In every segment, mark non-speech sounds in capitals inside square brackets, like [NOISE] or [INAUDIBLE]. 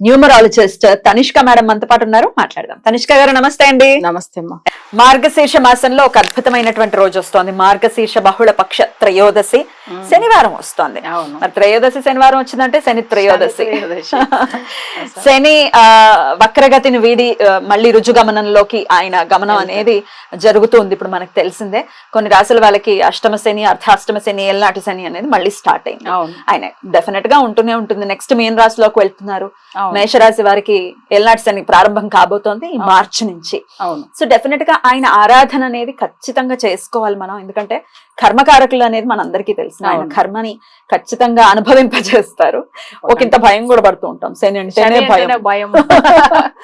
Numerologist Tanishq madam మనతో పాటు ఉన్నారు. మాట్లాడదాం. తనిష్క గారు నమస్తే అండి. నమస్తే అమ్మా. మార్గశీర్ష మాసంలో ఒక అద్భుతమైనటువంటి రోజు వస్తోంది. మార్గశీర్ష బహుళ పక్ష త్రయోదశి శనివారం వస్తోంది. మరి త్రయోదశి శనివారం వచ్చిందంటే శని త్రయోదశి. శని [LAUGHS] ఆ వక్రగతిని వీడి మళ్ళీ రుజుగమనంలోకి ఆయన గమనం అనేది జరుగుతుంది. ఇప్పుడు మనకు తెలిసిందే. కొన్ని రాశుల వాళ్ళకి అష్టమ శని అర్ధాష్టమ శని ఏళ్ళనాటి శని అనేది మళ్ళీ స్టార్ట్ అయింది. ఆయన డెఫినెట్గా ఉంటూనే ఉంటుంది. నెక్స్ట్ మీన రాశిలోకి వెళ్తున్నారు. మేషరాశి వారికి ఏళ్ళనాటి శని ప్రారంభం కాబోతోంది ఈ మార్చి నుంచి. అవును. సో డెఫినెట్గా ఆయన ఆరాధన అనేది ఖచ్చితంగా చేసుకోవాలి మనం. ఎందుకంటే కర్మకారకులు అనేది మన అందరికీ తెలుసు. ఆయన. కర్మని ఖచ్చితంగా అనుభవింపజేస్తారు. ఒక ఇంత భయం కూడా పడుతూ ఉంటాం. శని అంటేనే భయం. [LAUGHS]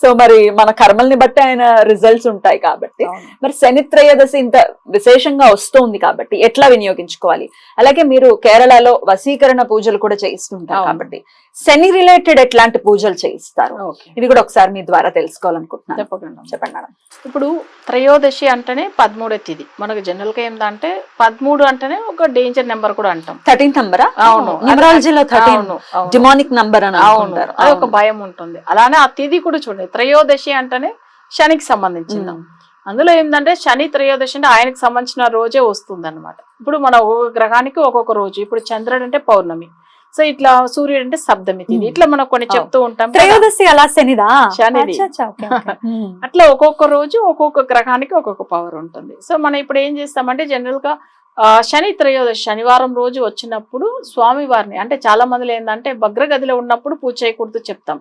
సో మరి మన కర్మల్ని బట్టి ఆయన రిజల్ట్స్ ఉంటాయి కాబట్టి. మరి శని త్రయోదశి ఇంత విశేషంగా వస్తుంది కాబట్టి ఎట్లా వినియోగించుకోవాలి? అలాగే మీరు కేరళలో వశీకరణ పూజలు కూడా చేయిస్తుంటారు. కాబట్టి. శని రిలేటెడ్ ఎట్లాంటి పూజలు చేయిస్తారు? ఇది కూడా ఒకసారి మీ ద్వారా తెలుసుకోవాలనుకుంటున్నాను. చెప్పండి మేడం. ఇప్పుడు త్రయోదశి అంటేనే పదమూడో తిది. మనకు జనరల్గా ఏంటంటే పదమూడు అంటేనే ఒక డేంజర్ నెంబర్ కూడా అంటాం. థర్టీన్త్ నంబరా? అవును. న్యూమరాలజీలో థర్టీన్. డిమానిక్ నంబర్ అని అవును. అది ఒక భయం ఉంటుంది. అలానే ఆ తిది కూడా చూడండి. త్రయోదశి అంటేనే శనికి సంబంధించింది. అందులో ఏంటంటే శని త్రయోదశి అంటే ఆయనకు సంబంధించిన రోజే వస్తుంది అనమాట ఇప్పుడు మన ఒక్కొక్క గ్రహానికి ఒక్కొక్క రోజు. ఇప్పుడు చంద్రుడు అంటే పౌర్ణమి. సో ఇట్లా సూర్యుడు అంటే సప్తమి ఉమ్. ఇట్లా మనం కొన్ని చెప్తూ ఉంటాం. త్రయోదశి అలా శనిదా? శనిది. ఉమ్. [LAUGHS] అట్లా ఒక్కొక్క రోజు ఒక్కొక్క గ్రహానికి ఒక్కొక్క పవర్ ఉంటుంది. సో మనం ఇప్పుడు ఏం చేస్తామంటే జనరల్గా శని త్రయోదశి శనివారం రోజు వచ్చినప్పుడు స్వామి వారిని అంటే చాలా మందిలో ఏంటంటే భగ్రగదిలో ఉన్నప్పుడు పూజ చేయకూడదు చెప్తాం.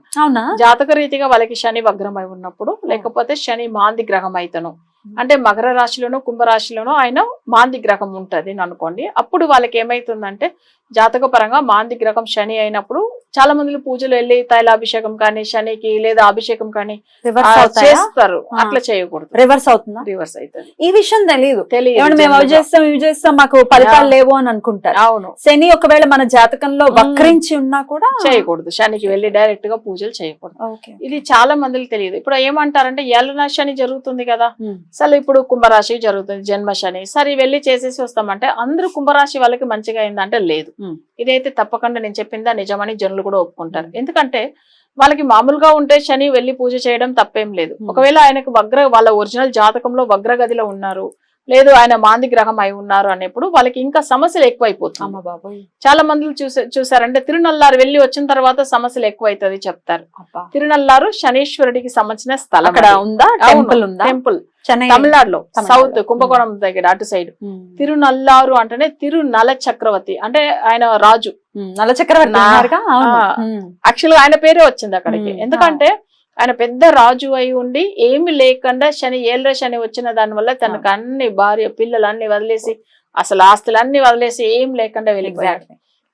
జాతక రీతిగా వాళ్ళకి శని వగ్రమై ఉన్నప్పుడు లేకపోతే శని మాంది గ్రహం అయితను అంటే మకర రాశిలోనో కుంభరాశిలోనో ఆయన మాంది గ్రహం ఉంటది అనుకోండి. అప్పుడు వాళ్ళకి ఏమైతుందంటే జాతక పరంగా మాంది గ్రహం శని అయినప్పుడు చాలా మంది పూజలు వెళ్ళి తైలాభిషేకం కానీ శనికి లేదా అభిషేకం కానీ చేస్తారు. అట్లా చేయకూడదు. రివర్స్ అవుతుందా? రివర్స్ అవుతుంది. ఈ విషయం తెలియదు తెలియదు మేము అవి. చేస్తాం ఇవి చేస్తాం మాకు ఫలితాలు. లేవు అని అనుకుంటారు. అవును. శని ఒకవేళ మన జాతకంలో. వక్రించి ఉన్నా కూడా చేయకూడదు. శనికి వెళ్ళి డైరెక్ట్గా పూజలు చేయకూడదు. ఇది చాలా మందికి తెలియదు ఇప్పుడు ఏమంటారంటే ఏళ్ళ శని జరుగుతుంది కదా. అసలు ఇప్పుడు కుంభరాశి జరుగుతుంది జన్మ శని. సరే వెళ్ళి చేసేసి వస్తామంటే అందరూ కుంభరాశి వాళ్ళకి మంచిగా అయిందంటే లేదు. ఇదైతే తప్పకుండా నేను చెప్పిందా నిజమని జనులు కూడా ఒప్పుకుంటారు ఎందుకంటే వాళ్ళకి మామూలుగా ఉంటే శని వెళ్ళి పూజ చేయడం తప్పేం లేదు. ఒకవేళ ఆయనకు వగ్ర వాళ్ళ ఒరిజినల్ జాతకంలో వగ్రగదిలో ఉన్నారు లేదు ఆయన మాంది గ్రహం అయి ఉన్నారు అనేప్పుడు వాళ్ళకి ఇంకా సమస్యలు ఎక్కువైపోతుంది. చాలా మంది చూసే చూసారంటే తిరునల్లారు వెళ్ళి వచ్చిన తర్వాత సమస్యలు ఎక్కువైతుంది చెప్తారు. తిరునల్లారు శనీశ్వరుడికి సంబంధించిన స్థలం అక్కడ ఉందా? టెంపుల్ ఉందా? టెంపుల్ తమిళనాడులో. సౌత్ కుంభకోణం దగ్గర అటు సైడ్. తిరునల్లారు అంటేనే తిరునల చక్రవర్తి అంటే ఆయన రాజు. నల చక్రవర్తి. యాక్చువల్గా ఆయన పేరే వచ్చింది అక్కడికి. ఎందుకంటే ఆయన పెద్ద రాజు అయి ఉండి ఏమి లేకుండా శని ఏళ్ళ శని వచ్చిన దాని వల్ల తనకు అన్ని భార్య పిల్లలు అన్ని వదిలేసి అసలు ఆస్తులు అన్ని వదిలేసి ఏం లేకుండా వెళ్ళిపోయాడు.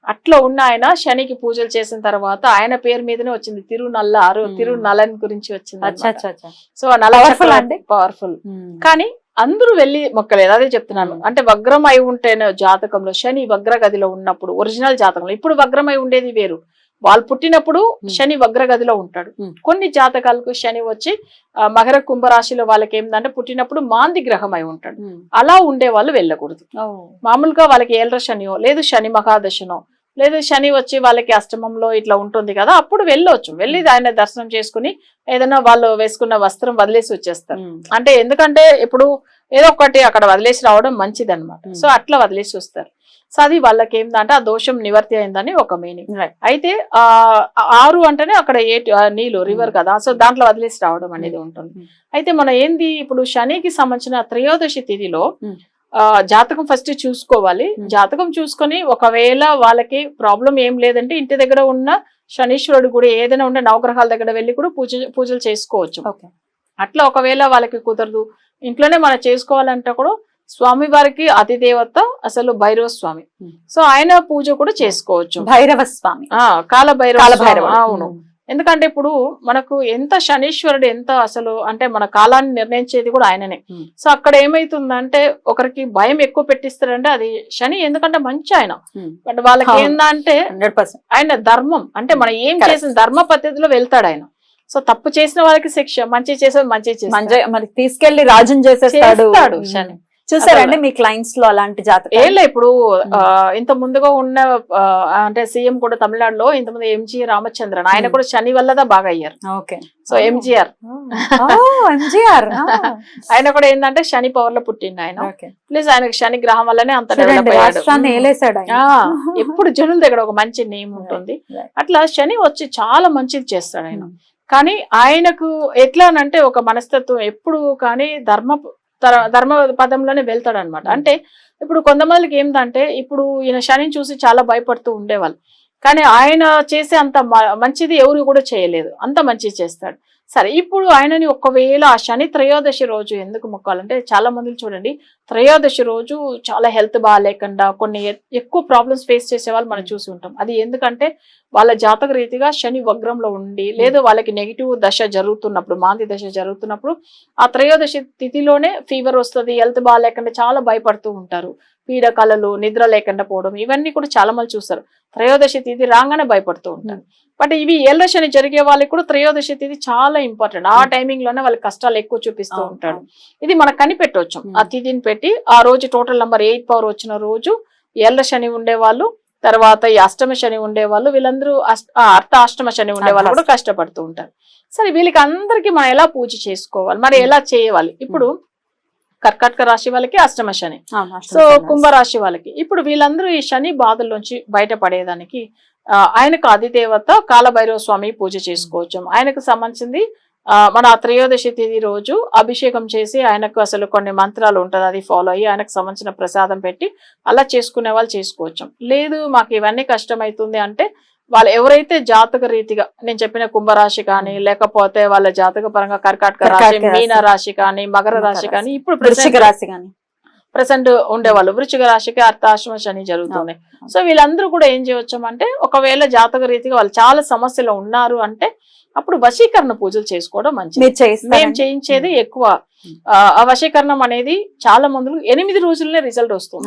అట్లా ఉన్న ఆయన శనికి పూజలు చేసిన తర్వాత ఆయన పేరు మీదనే వచ్చింది తిరునల్లారు. తిరునలన్ గురించి వచ్చింది. సో నల Powerful అండి? పవర్ఫుల్. కానీ అందరూ వెళ్ళి మొక్కలేదు అదే చెప్తున్నాను. అంటే వగ్రం అయి ఉంటేనే జాతకంలో శని వగ్ర గదిలో ఉన్నప్పుడు ఒరిజినల్ జాతకంలో ఇప్పుడు వగ్రం అయి ఉండేది వేరు వాళ్ళు పుట్టినప్పుడు. శని వగ్ర గదిలో ఉంటాడు. కొన్ని జాతకాలకు శని వచ్చి మకర కుంభరాశిలో వాళ్ళకి ఏంటంటే పుట్టినప్పుడు మాంది గ్రహం అయి ఉంటాడు. అలా ఉండే వాళ్ళు వెళ్ళకూడదు. మామూలుగా వాళ్ళకి ఏళ్ళ శనియో లేదు శని మహాదశనో లేదు శని వచ్చి వాళ్ళకి అష్టమంలో ఇట్లా ఉంటుంది కదా అప్పుడు వెళ్ళొచ్చు. వెళ్ళి ఆయన దర్శనం చేసుకుని ఏదైనా వాళ్ళు వేసుకున్న వస్త్రం వదిలేసి వచ్చేస్తారు. అంటే ఎందుకంటే ఇప్పుడు ఏదో ఒకటి అక్కడ వదిలేసి రావడం మంచిది అనమాట. సో అట్లా వదిలేసి వస్తారు. సో అది వాళ్ళకి ఏంటంటే ఆ దోషం నివర్తి అయిందని ఒక మీనింగ్. అయితే ఆ ఆరు అంటేనే అక్కడ ఏ నీళ్ళు రివర్ కదా సో దాంట్లో వదిలేసి రావడం అనేది ఉంటుంది. అయితే మనం ఏంది ఇప్పుడు శనికి సంబంధించిన త్రయోదశి తిథిలో జాతకం ఫస్ట్ చూసుకోవాలి. జాతకం చూసుకొని ఒకవేళ వాళ్ళకి ప్రాబ్లం ఏం లేదంటే ఇంటి దగ్గర ఉన్న శనీశ్వరుడు కూడా ఏదైనా ఉండే నవగ్రహాల దగ్గర వెళ్ళి కూడా పూజ పూజలు చేసుకోవచ్చు. అట్లా ఒకవేళ వాళ్ళకి కుదరదు. ఇంట్లోనే మనం చేసుకోవాలంటే కూడా స్వామి వారికి అతి దేవత అసలు భైరవ స్వామి. సో ఆయన పూజ కూడా చేసుకోవచ్చు. భైరవ స్వామి ఆ కాల భైరవ అవును. ఎందుకంటే ఇప్పుడు మనకు ఎంత శనీశ్వరుడు ఎంత అసలు అంటే మన కాలాన్ని నిర్ణయించేది కూడా ఆయననే. సో అక్కడ ఏమైతుందంటే ఒకరికి భయం ఎక్కువ పెట్టిస్తాడంటే అది శని ఎందుకంటే మంచి ఆయన. బట్ వాళ్ళకి. ఏందంటే ఆయన ధర్మం అంటే మనం ఏం. చేసిన ధర్మ పద్ధతిలో వెళ్తాడు ఆయన సో తప్పు చేసిన వాళ్ళకి శిక్ష మంచి చేసేది మంచి. మంచి మరి తీసుకెళ్ళి రాజుని చేసేస్తాడు శని. చూసారండి మీ క్లయింట్స్లో అలాంటి జాతకం ఏం ఇప్పుడు ఇంత ముందుగా ఉన్న అంటే సీఎం కూడా తమిళనాడులో ఇంత ముందు ఎంజి రామచంద్రన్ ఆయన. కూడా శని వల్ల బాగా అయ్యారు. ఓకే. సో ఎంజిఆర్ [LAUGHS] ఎంజిఆర్ ఆయన కూడా ఏంటంటే శని పవర్లో పుట్టిండు ఆయన. ప్లీజ్ ఆయనకు శని గ్రహం వల్లనే అంత ఎప్పుడు జనుల దగ్గర ఒక మంచి నేమ్ ఉంటుంది. అట్లా శని వచ్చి చాలా మంచిది చేస్తాడు ఆయన. కానీ ఆయనకు ఎట్లా అంటే ఒక మనస్తత్వం ఎప్పుడు కానీ ధర్మ ధర్మ పదంలోనే వెళ్తాడు అనమాట. అంటే ఇప్పుడు కొంతమందికి ఏంటంటే ఇప్పుడు ఈయన శనిని చూసి చాలా భయపడుతూ ఉండేవాళ్ళు. కానీ ఆయన చేసే అంత మంచిది ఎవరు కూడా చేయలేదు. అంత మంచిది చేస్తాడు. సరే ఇప్పుడు ఆయనని ఒకవేళ ఆ శని త్రయోదశి రోజు ఎందుకు మొక్కాలంటే చాలా మంది చూడండి. త్రయోదశి రోజు చాలా హెల్త్ బాగాలేకుండా కొన్ని ఎక్కువ ప్రాబ్లమ్స్ ఫేస్ చేసే వాళ్ళు మనం చూసి ఉంటాం. అది ఎందుకంటే వాళ్ళ జాతక రీతిగా శని వగ్రంలో ఉండి లేదు వాళ్ళకి నెగిటివ్ దశ జరుగుతున్నప్పుడు మాంది దశ జరుగుతున్నప్పుడు ఆ త్రయోదశి తిథిలోనే ఫీవర్ వస్తుంది హెల్త్ బాగాలేకుండా చాలా భయపడుతూ ఉంటారు. పీడ కళలు నిద్ర లేకుండా పోవడం ఇవన్నీ కూడా చాలా మంది చూస్తారు. త్రయోదశి తిథి రాగానే భయపడుతూ ఉంటారు. బట్ ఇవి ఏళ్ళ శని జరిగే వాళ్ళకి కూడా త్రయోదశి తిథి చాలా ఇంపార్టెంట్ ఆ Hmm. టైమింగ్లోనే వాళ్ళకి కష్టాలు ఎక్కువ చూపిస్తూ ఉంటాడు ఇది మనకు కనిపెట్టవచ్చు Hmm. ఆ తిథిని పెట్టి ఆ రోజు టోటల్ నంబర్ ఎయిట్ పవర్ వచ్చిన రోజు ఏళ్ళ శని ఉండేవాళ్ళు తర్వాత ఈ అష్టమ శని ఉండేవాళ్ళు వీళ్ళందరూ అర్ధ అష్టమ శని ఉండేవాళ్ళు కూడా కష్టపడుతూ ఉంటారు. సరే వీళ్ళకి అందరికి మనం ఎలా పూజ చేసుకోవాలి? మరి ఎలా చేయవాలి ఇప్పుడు కర్కాటక రాశి వాళ్ళకి అష్టమ శని. సో కుంభరాశి వాళ్ళకి. ఇప్పుడు వీళ్ళందరూ ఈ శని బాధల్లోంచి బయటపడేదానికి ఆయనకు అధిదేవత కాలభైరవ స్వామి పూజ చేసుకోవచ్చు. ఆయనకు సంబంధించింది ఆ, మన త్రయోదశి తిథి రోజు అభిషేకం చేసి ఆయనకు అసలు కొన్ని మంత్రాలు ఉంటుంది అది ఫాలో అయ్యి ఆయనకు సంబంధించిన ప్రసాదం పెట్టి అలా చేసుకునే వాళ్ళు చేసుకోవచ్చు. లేదు మాకు ఇవన్నీ కష్టమవుతుంది అంటే వాళ్ళు ఎవరైతే జాతక రీతిగా నేను చెప్పిన కుంభరాశి కానీ లేకపోతే వాళ్ళ జాతక పరంగా కర్కాటక రాశి. మీన రాశి కానీ మకర రాశి కానీ ఇప్పుడు వృశ్చిక రాశి కానీ. ప్రెసెంట్ ఉండేవాళ్ళు. వృచ్చిక రాశికి అర్థాశ్రమ శని జరుగుతుంది. సో వీళ్ళందరూ కూడా ఏం చేయవచ్చు అంటే ఒకవేళ జాతక రీతిగా వాళ్ళు చాలా సమస్యలు ఉన్నారు అంటే అప్పుడు వశీకరణ పూజలు చేసుకోవడం మంచిది. మేము చేయించేది ఎక్కువ ఆ, వశీకరణం అనేది చాలా మందులు ఎనిమిది రోజుల్లోనే రిజల్ట్ వస్తుంది.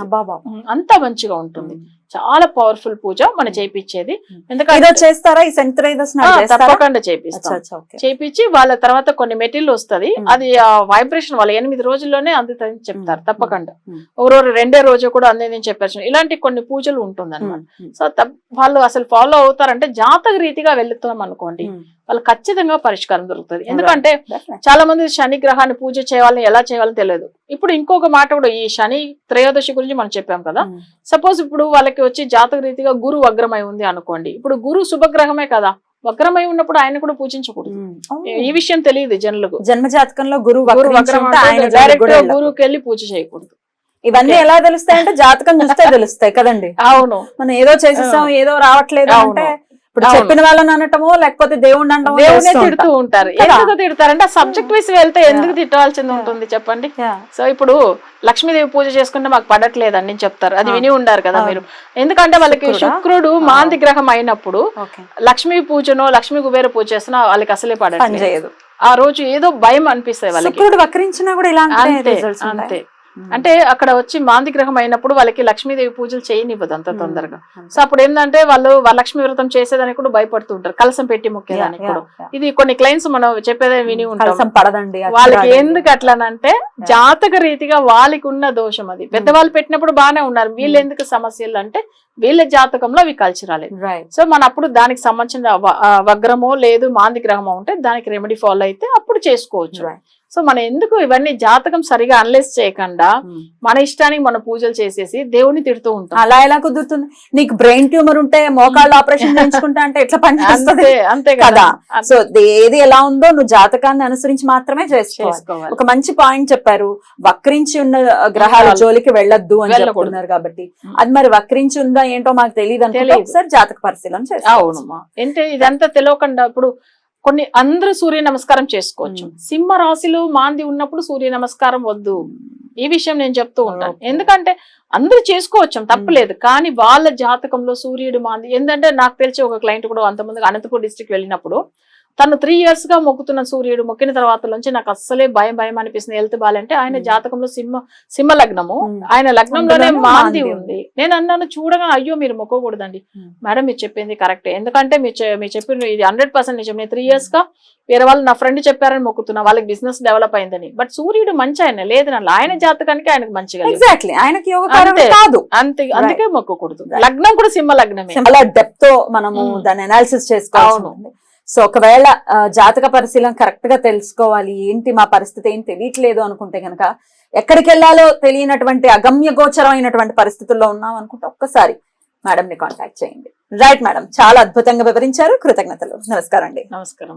అంత మంచిగా ఉంటుంది. చాలా పవర్ఫుల్ పూజ మనం చేయించేది ఇదో ఎందుకంటే చేస్తారా ఈ? తప్పకుండా చేపిస్తాం. చేపించి వాళ్ళ తర్వాత కొన్ని మెటీరియల్ వస్తది Hmm. అది వైబ్రేషన్ వాళ్ళ ఎనిమిది రోజుల్లోనే అందుతుందని చెప్తారు Hmm. తప్పకుండా Hmm. ఒకరోజు రెండే రోజు కూడా అందేదని చెప్పారు ఇలాంటి కొన్ని పూజలు ఉంటుంది సో వాళ్ళు అసలు ఫాలో అవుతారంటే జాతక రీతిగా వెళ్తున్నాం అనుకోండి. వాళ్ళు ఖచ్చితంగా పరిష్కారం దొరుకుతుంది. ఎందుకంటే. చాలా మంది శని గ్రహాన్ని పూజ చేయాలని ఎలా చేయాలో తెలియదు. ఇప్పుడు ఇంకొక మాట కూడా ఈ శని త్రయోదశి గురించి మనం చెప్పాం కదా. సపోజ్ ఇప్పుడు వాళ్ళకి వచ్చి జాతక రీతిగా గురు వగ్రమై ఉంది అనుకోండి. ఇప్పుడు గురు శుభగ్రహమే కదా. వగ్రమై ఉన్నప్పుడు ఆయన కూడా పూజించకూడదు. ఉమ్. ఈ విషయం తెలియదు జనులకు. జన్మ జాతకంలో గురువు డైరెక్ట్. గురువుకి వెళ్ళి పూజ చేయకూడదు. ఇవన్నీ. ఎలా తెలుస్తాయంటే జాతకం చూస్తే తెలుస్తాయి కదండి. [LAUGHS] అవును. మనం ఏదో చేసేసాం ఏదో రావట్లేదు. అంటే ఇప్పుడు. చెప్పిన వాళ్ళని అనటమో లేకపోతే దేవుణ్ణి దేవునే చేస్తూ తిడుతూ ఉంటాం. ఉంటారు? ఎందుకు తిడతారంటే ఆ సబ్జెక్ట్ వైస్ వెళ్తే ఎందుకు తిట్టాల్సింది ఉంటుంది చెప్పండి. సో ఇప్పుడు లక్ష్మీదేవి పూజ చేసుకుంటే మాకు పడట్లేదని చెప్తారు అది ఆ. విని ఉండారు కదా అవును. మీరు ఎందుకంటే వాళ్ళకి శుక్రుడా? శుక్రుడు మాంది గ్రహం అయినప్పుడు. లక్ష్మీ పూజనో లక్ష్మీ కుబేర పూజ చేసినా వాళ్ళకి అసలే పడట్లేదు ఆ రోజు ఏదో భయం అనిపిస్తుంది వాళ్ళకి శుక్రుడు వక్రించినా కూడా ఇలాంటి అంతే అంతే అంటే అక్కడ వచ్చి మాంది గ్రహం అయినప్పుడు వాళ్ళకి లక్ష్మీదేవి పూజలు చేయనివ్వదు అంత తొందరగా. సో అప్పుడు ఏంటంటే వాళ్ళు వరలక్ష్మి వ్రతం చేసేదానికి కూడా భయపడుతూ ఉంటారు. కలసం పెట్టి మొక్కేదానికి కూడా. ఇది కొన్ని క్లయింట్స్ మనం చెప్పేదే విని ఉంటాం. పడదండి వాళ్ళకి. ఎందుకు అట్లనంటే జాతక రీతిగా వాళ్ళకి ఉన్న దోషం అది. పెద్దవాళ్ళు పెట్టినప్పుడు బాగానే ఉన్నారు. వీళ్ళు ఎందుకు సమస్యలు అంటే వీళ్ళ జాతకంలో అవి కలిసి రాలేదు. Right. సో మన అప్పుడు దానికి సంబంధించిన వగ్రమో లేదు మాంది గ్రహమో ఉంటే దానికి రెమెడీ ఫాలో అయితే అప్పుడు చేసుకోవచ్చు. సో మనం ఎందుకు ఇవన్నీ జాతకం సరిగా అనలైజ్ చేయకుండా Hmm. మన ఇష్టానికి మన పూజలు చేసేసి దేవుని తిడుతూ ఉంటాం. అలా ఎలా కుదురుతుంది? నీకు బ్రెయిన్ ట్యూమర్ ఉంటే మోకాళ్ళు ఆపరేషన్ చేయించుకుంటా అంటే ఎట్లా పని చేస్తుంది? అంతే కదా. సో ఏది ఎలా ఉందో నువ్వు జాతకాన్ని అనుసరించి మాత్రమే చేసుకోవాలి. ఒక మంచి పాయింట్ చెప్పారు. వక్రించి ఉన్న గ్రహాల. జోలికి వెళ్ళొద్దు అని. చెప్పుకున్నారు కాబట్టి. Hmm. అది మరి వక్రించి ఉందా ఏంటో మాకు తెలియదు తెలీదు. ఒకసారి జాతక పరిశీలన చేసుకోవాలి అవునమ్మా అంటే ఇదంతా తెలియకుండా ఇప్పుడు కొన్ని అందరూ సూర్య నమస్కారం చేసుకోవచ్చు. సింహ రాశిలో మాంది ఉన్నప్పుడు సూర్య నమస్కారం వద్దు. ఈ విషయం నేను చెప్తూ ఉంటాను. ఎందుకంటే అందరూ చేసుకోవచ్చు తప్పలేదు. కానీ వాళ్ళ జాతకంలో సూర్యుడు మాంది. ఏంటంటే నాకు తెలిసి ఒక క్లయింట్ కూడా అంతమంది అనంతపూర్ డిస్ట్రిక్ట్ వెళ్ళినప్పుడు తను త్రీ ఇయర్స్గా మొక్కుతున్న సూర్యుడు మొక్కిన తర్వాత నుంచి నాకు అస్సలే భయం భయం అనిపిస్తుంది. హెల్త్ బాగాలంటే ఆయన Hmm. జాతకంలో సింహ సింహ లగ్నము. ఉమ్. ఆయన లగ్నంలోనే మాంది ఉంది. నేను అన్నాను చూడగా అయ్యో మీరు మొక్కకూడదండి. Hmm. మేడం మీరు చెప్పింది కరెక్టే ఎందుకంటే మీరు చెప్పిన ఇది హండ్రెడ్ పర్సెంట్ నిజం. నేను త్రీ ఇయర్స్గా వేరే వాళ్ళు నా ఫ్రెండ్ చెప్పారని మొక్కుతున్నా. వాళ్ళకి బిజినెస్ డెవలప్ అయిందని. బట్ సూర్యుడు మంచి ఆయన. లేదు ఆయన జాతకానికి ఆయనకు మంచిగా. ఎగ్జాక్ట్లీ ఆయనకి అంతే. కాదు. అంతే. అందుకే మొక్కకూడదు. లగ్నం కూడా సింహ లగ్నమే. డెప్త్తో మనము. దాన్ని అనాలిసిస్. ఉంటుంది. సో ఒకవేళ జాతక పరిశీలన కరెక్ట్గా తెలుసుకోవాలి ఏంటి మా పరిస్థితి ఏం తెలియట్లేదు అనుకుంటే కనుక ఎక్కడికి వెళ్ళాలో తెలియనటువంటి అగమ్య గోచరమైనటువంటి పరిస్థితుల్లో ఉన్నాం అనుకుంటే ఒక్కసారి మేడం ని కాంటాక్ట్ చేయండి. రైట్ మేడం చాలా అద్భుతంగా వివరించారు. కృతజ్ఞతలు. నమస్కారం అండి. నమస్కారం.